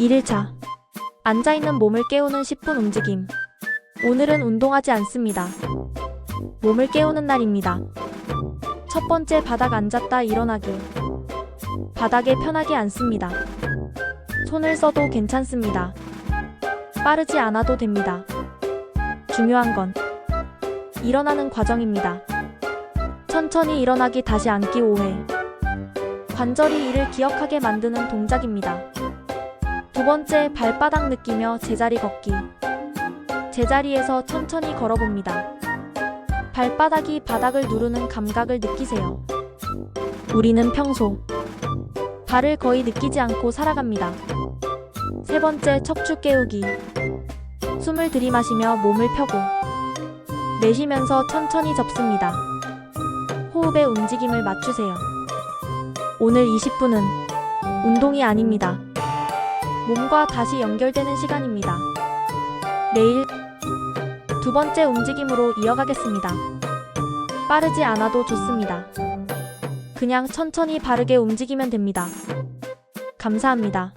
1일차. 앉아있는 몸을 깨우는 10분 움직임. 오늘은 운동하지 않습니다. 몸을 깨우는 날입니다. 첫 번째 바닥 앉았다 일어나기. 바닥에 편하게 앉습니다. 손을 써도 괜찮습니다. 빠르지 않아도 됩니다. 중요한 건 일어나는 과정입니다. 천천히 일어나기 다시 앉기 5회. 관절이 이를 기억하게 만드는 동작입니다. 두 번째 발바닥 느끼며 제자리 걷기. 제자리에서 천천히 걸어봅니다. 발바닥이 바닥을 누르는 감각을 느끼세요. 우리는 평소 발을 거의 느끼지 않고 살아갑니다. 세 번째 척추 깨우기. 숨을 들이마시며 몸을 펴고 내쉬면서 천천히 접습니다. 호흡의 움직임을 맞추세요. 오늘 20분은 운동이 아닙니다. 몸과 다시 연결되는 시간입니다. 내일 두 번째 움직임으로 이어가겠습니다. 빠르지 않아도 좋습니다. 그냥 천천히 바르게 움직이면 됩니다. 감사합니다.